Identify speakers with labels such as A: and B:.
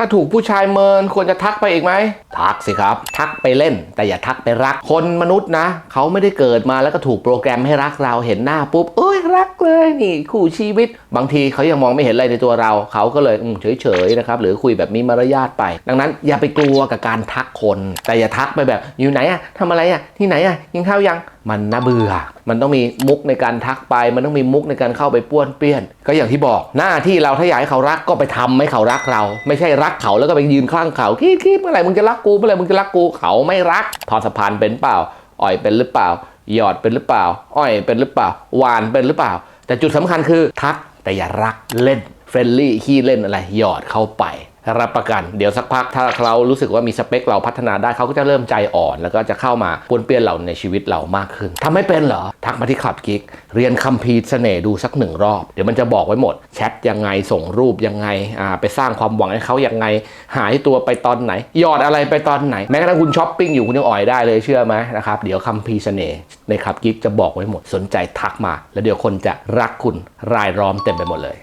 A: ถ้าถูกผู้ชายเมินควรจะทักไปอีกไหม ทักสิครับ ทักไปเล่น แต่อย่าทักไปรัก คนมนุษย์นะ เขาไม่ได้เกิดมาแล้วก็ถูกโปรแกรมให้รักเราเห็นหน้าปุ๊บเอ้ยรักเลยนี่คู่ชีวิต บางทีเขายังมองไม่เห็นอะไรในตัวเรา เขาก็เลยเฉยๆนะครับหรือคุยแบบมีมารยาทไป ดังนั้นอย่าไปกลัวกับการทักคน แต่อย่าทักไปแบบอยู่ไหนอะทำอะไรอะที่ไหนอะกินข้าวยัง มันน่าเบื่อ มันต้องมีมุกในการทักไป มันต้องมีมุกในการเข้าไปป้วนเปี้ยน ก็อย่างที่บอกหน้าที่เราถ้าอยากให้เขารักก็ไปทำให้เขารักเรา ไม่ใช่รักเขาแล้วก็ไปยืนข้างเขาคิดคิดเมื่อไหร่มึงจะรักกูเมื่อไหร่มึงจะรักกูเขาไม่รักทอสะพานเป็นเปล่า อ่อยเป็นหรือเปล่า หยอดเป็นหรือเปล่า อ้อยเป็นหรือเปล่า หวานเป็นหรือเปล่า แต่จุดสำคัญคือทักแต่อย่ารักเล่นเฟรนลี่ขี้เล่นอะไรหยอดเข้าไป รับประกัน เดี๋ยวสักพักถ้าเขารู้สึกว่ามีสเปคเราพัฒนาได้เขาก็จะเริ่มใจอ่อน แล้วก็จะเข้ามาปนเปี้ยนเราในชีวิตเรามากขึ้นทำไม่เป็นเหรอ ทักมาที่ขับกิ๊ก เรียนคัมภีร์เสน่ห์ดูสักหนึ่งรอบ เดี๋ยวมันจะบอกไว้หมด แชทยังไงส่งรูปยังไงอ่าไปสร้างความหวังให้เขายังไง หายตัวไปตอนไหนหยอดอะไรไปตอนไหนแม้กระทั่งคุณช้อปปิ้งอยู่คุณยังอ่อยได้เลยเชื่อไหมนะครับเดี๋ยวคัมภีร์เสน่ห์ในขับกิ๊กจะบอกไว้หมดสนใจทักมา แล้วเดี๋ยวคนจะรักคุณรายล้อมเต็มไปหมดเลย